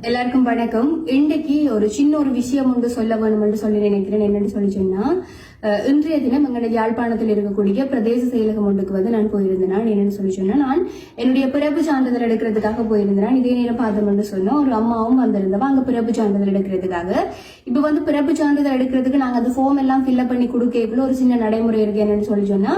எல்லாருக்கும் வணக்கம். இன்றைக்கு ஒரு சின்ன ஒரு விஷயம் ஒன்று சொல்ல வேணும் என்று சொல்லி நினைக்கிறேன். என்னன்னு சொல்லி சொன்னா இன்றைய தினம் எங்களுடைய யாழ்ப்பாணத்தில் இருக்கக்கூடிய பிரதேச செயலகம் ஒன்றுக்கு வந்து நான் போயிருந்தேன். நான் என்னன்னு சொல்லி சொன்னால் நான் என்னுடைய பிறப்பு சான்றிதழ் எடுக்கிறதுக்காக போயிருந்தேன். இதே நேரம் பார்த்தோம்னு சொன்னோம் ஒரு அம்மாவும் வந்திருந்தவா அங்க பிறப்பு சான்றிதழ் எடுக்கிறதுக்காக. இப்ப வந்து பிறப்பு சான்றிதழ் எடுக்கிறதுக்கு நாங்க அந்த ஃபார்ம் எல்லாம் ஃபில்அப் பண்ணி கொடுக்கக்குள்ள ஒரு சின்ன நடைமுறை இருக்கு என்னன்னு சொல்லி சொன்னா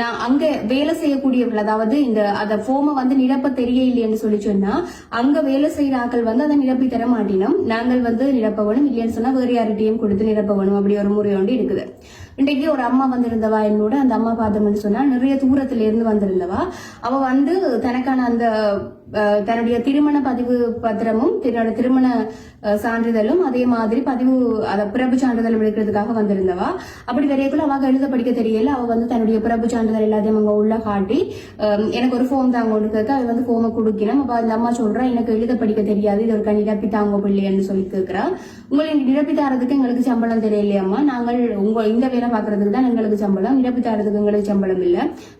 நான் அங்க வேலை செய்யக்கூடியவர்கள் அதாவது இந்த அந்த ஃபார்மை வந்து நிரப்ப தெரிய இல்லைன்னு சொல்லி சொன்னா அங்க வேலை செய்யற ஆட்கள் வந்து அதை நிரப்பி தர மாட்டினோம். நாங்கள் வந்து நிரப்பவனும் இல்லைன்னு சொன்னா வேறு யார்கிட்டையும் கொடுத்து நிரப்பவனும் அப்படி ஒரு முறை ஒன்று இருக்குது. இன்றைக்கு ஒரு அம்மா வந்திருந்தவா என்னோட? அந்த அம்மா பார்த்தோம்னு சொன்னா நிறைய தூரத்துல இருந்து வந்திருந்தவா. அவ வந்து தனக்கான அந்த தன்னுடைய திருமண பதிவு பத்திரமும் தன்னோட திருமண சான்றிதழும் அதே மாதிரி பதிவு அத பிறப்பு சான்றிதழ் எடுக்கிறதுக்காக வந்திருந்தவா. அப்படி வரையக்குள்ள அவங்க எழுத படிக்க தெரியல. அவ வந்து தன்னுடைய பிறப்பு சான்றிதழ் எல்லாத்தையும் அவங்க உள்ள காட்டி எனக்கு ஒரு ஃபோம் தாங்க ஒன்று கேட்க வந்து ஃபோமை கொடுக்கணும். அப்ப அந்த அம்மா சொல்றா எனக்கு எழுத படிக்க தெரியாது. இது ஒரு நிரப்பி தாங்க பிள்ளைன்னு சொல்லி கேட்கிறா உங்களை நிரப்பி தரதுக்கு எங்களுக்கு சம்பளம் தெரியலையம்மா. நாங்கள் உங்க இந்த வேலை பார்க்கறதுக்கு தான் எங்களுக்கு சம்பளம். நிரப்பி தரதுக்கு எங்களுக்கு சம்பளம் இல்ல.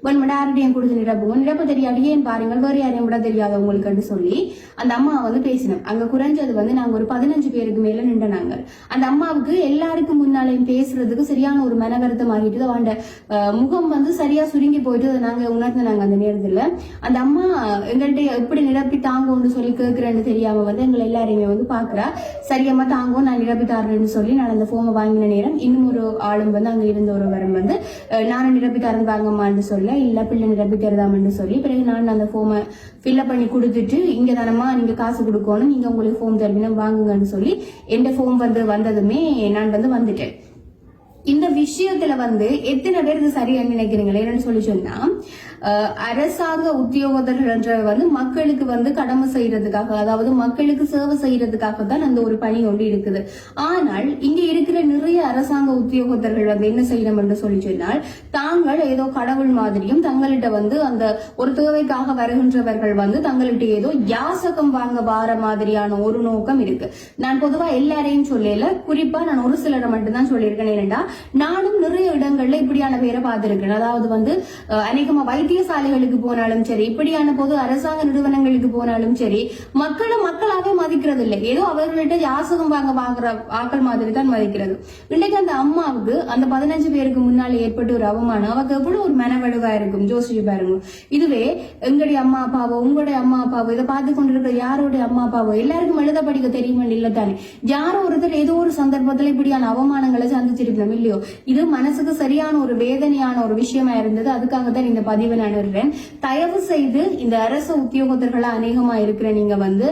ஒன் மணி யார்கிட்டையும் கொடுத்து நிரப்புங்க நிரப்ப தெரியாது. ஏன் பாருங்கள்? வேறு யாரையும் விட தெரியாது உங்களுக்குன்னு சொல்லி அந்த அம்மா வந்து பேசினோம். அங்க குறைஞ்சது வந்து நாங்க ஒரு பதினஞ்சு பேருக்கு மேல நின்றுனாங்க அந்த அம்மாவுக்கு எல்லாருக்கும் முன்னாலையும் பேசுறதுக்கு சரியான ஒரு மனகருத்தம் ஆகிட்டு அவண்ட முகம் வந்து சரியா சுருங்கி போயிட்டு அதை நாங்க உணர்ந்தாங்க அந்த நேரத்துல அந்த அம்மா எங்கள்கிட்ட எப்படி நிரப்பி தாங்கன்னு சொல்லி கேட்கிறேன்னு தெரியாம வந்து எங்களை எல்லாரையுமே வந்து பாக்குறா. சரியம்மா தாங்கும் நான் நிரப்பி தாரேன்னு சொல்லி நான் அந்த ஃபோமை வாங்கின நேரம் இன்னும் ஒரு ஆளும் வந்து அங்க இருந்த ஒருவரும் வந்து நானும் நிரப்பி தரேன் வாங்கம்மான்னு சொல்ல இல்ல பிள்ளை நிரப்பி தருதாமன்னு சொல்லி பிறகு நான் அந்த ஃபோமை ஃபில்அப் பண்ணி கொடுத்துட்டு இங்க தானம்மா நீங்க காசு கொடுக்கணும் நீங்க உங்களுக்கு ஃபோம் தருவீங்க வாங்குங்கன்னு சொல்லி எந்த ஃபோம் வந்து வந்ததுமே நான் வந்து வந்துட்டேன். இந்த விஷயத்துல வந்து எத்தனை பேர் இது சரியா நினைக்கிறீங்களே? என்னன்னு சொல்லி சொன்னா அரசாங்க உத்தியோகத்தர்கள் வந்து மக்களுக்கு வந்து கடமை செய்யறதுக்காக அதாவது மக்களுக்கு சேவை செய்யறதுக்காக தான் அந்த ஒரு பணி ஒன்று இருக்குது. ஆனால் இங்க இருக்கிற நிறைய அரசாங்க உத்தியோகத்தர்கள் வந்து என்ன செய்யணும் என்று சொல்லி சொன்னால் தாங்கள் ஏதோ கடவுள் மாதிரியும் தங்கள்கிட்ட வந்து அந்த ஒரு தேவைக்காக வருகின்றவர்கள் வந்து தங்கள்கிட்ட ஏதோ யாசகம் வாங்க வார மாதிரியான ஒரு நோக்கம் இருக்கு. நான் பொதுவா எல்லாரையும் சொல்லல. குறிப்பா நான் ஒரு சிலரை மட்டும்தான் சொல்லியிருக்கேன். ஏனென்றா நானும் நிறைய இடங்கள்ல இப்படியான பேரை பார்த்திருக்கேன் அதாவது வந்து அநேகமா வைத்தியசாலைகளுக்கு போனாலும் சரி இப்படியான பொது அரசாங்க நிறுவனங்களுக்கு போனாலும் சரி மக்களை மக்களாவே மதிக்கிறது இல்லை ஏதோ அவர்கள்ட்ட யாசகம் வாங்க வாங்குற ஆக்கள் மாதிரி தான் மதிக்கிறது. இன்னைக்கு அந்த அம்மாவுக்கு அந்த பதினஞ்சு பேருக்கு முன்னால ஏற்பட்ட ஒரு அவமானம். அவக்கு எவ்வளவு ஒரு மனவடுவா இருக்கும். ஜோசிச்சு பாருங்க. இதுவே எங்களுடைய அம்மா அப்பாவோ உங்களுடைய அம்மா அப்பாவோ இதை பார்த்து கொண்டிருக்கிற யாருடைய அம்மா அப்பாவோ எல்லாருக்கும் எழுத படிக்க தெரியுமா இல்ல தானே. யாரோ ஒருத்தர் ஏதோ ஒரு சந்தர்ப்பத்துல இப்படியான அவமானங்களை சந்திச்சிருக்கணும் இல்லையோ. இது மனசுக்கு சரியான ஒரு வேதனையான ஒரு விஷயமா இருந்தது. அதுக்காக தான் இந்த பதிவை நான் தயவு செய்து இந்த அரசு உத்தியோகத்தர்களா அநேகமா இருக்கிற நீங்க வந்து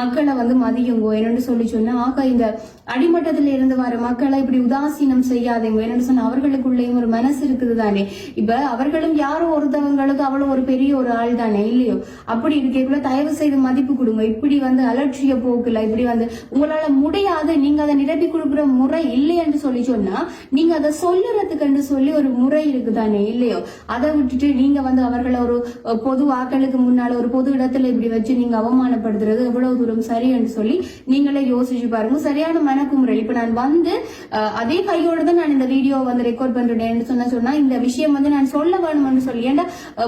மக்களை வந்து மதியுங்கோ என்னன்னு சொல்லி சொன்னா ஆக இந்த அடிமட்டத்துல இருந்து வர மக்களை இப்படி உதாசீனம் செய்யாதீங்க என்னென்னு சொன்னா அவர்களுக்குள்ளேயும் ஒரு மனசு இருக்குது தானே இப்ப அவர்களும் யாரோ ஒருத்தவங்களுக்கு அவ்வளவு ஒரு பெரிய ஒரு ஆள் தானே இல்லையோ? அப்படி இருக்கக்குள்ள தயவு செய்து மதிப்பு கொடுங்க. இப்படி வந்து அலட்சிய போக்குல இப்படி வந்து உங்களால முடியாது நீங்க அதை நிரப்பி கொடுக்குற முறை இல்லை என்று சொல்லி சொன்னா நீங்க அதை சொல்லுறதுக்கு சொல்லி ஒரு முறை இருக்கு தானே இல்லையோ? அதை விட்டுட்டு நீங்க வந்து அவர்களை ஒரு பொது வாக்களுக்கு முன்னால ஒரு பொது இடத்துல இப்படி வச்சு நீங்க அவமானப்படுத்துறது எவ்வளவு தூரம் சரி அப்படின்னு சொல்லி நீங்களே யோசிச்சு பாருங்க. சரியான மனக்குமுறை இப்ப நான் வந்து அதே கையோட தான் நான் இந்த வீடியோ வந்து ரெக்கார்ட் பண்றேன்னு சொன்ன சொன்னா இந்த விஷயம் வந்து நான் சொல்ல வேணும்னு சொல்லி. ஏன்னா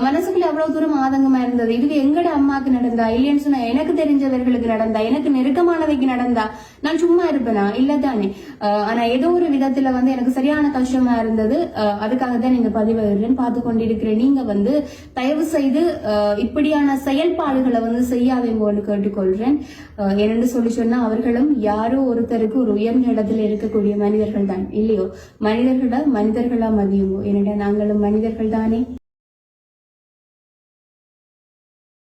மனசுக்குள்ள எவ்வளவு தூரம் ஆதங்கமா இருந்தது? இது எங்கட அம்மாக்கு நடந்தா? இல்லைன்னு சொன்னா எனக்கு தெரிஞ்சவர்களுக்கு நடந்தா? எனக்கு நெருக்கமானவைக்கு நடந்தா? நான் சும்மா இருப்பேனா? இல்ல தானே ஆனா ஏதோ ஒரு விதத்துல வந்து எனக்கு சரியான கஷ்டமா இருந்தது. அதுக்காக தான் இந்த பதிவு பார்த்து கொண்டிருக்கிற நீங்க வந்து தயவு செய்து இப்படியான செயல்பாடுகளை வந்து செய்யாதீங்கன்னு கேட்டுக்கொள்றேன். ஏனென்று சொல்லி சொன்னா அவர்களும் யாரோ ஒருத்தருக்கு ஒரு உயர்ந்த இடத்துல இருக்கக்கூடிய மனிதர்கள் தான் இல்லையோ? மனிதர்களா மனிதர்களா மதியமோ ஏனென்றால் நாங்களும் மனிதர்கள் தானே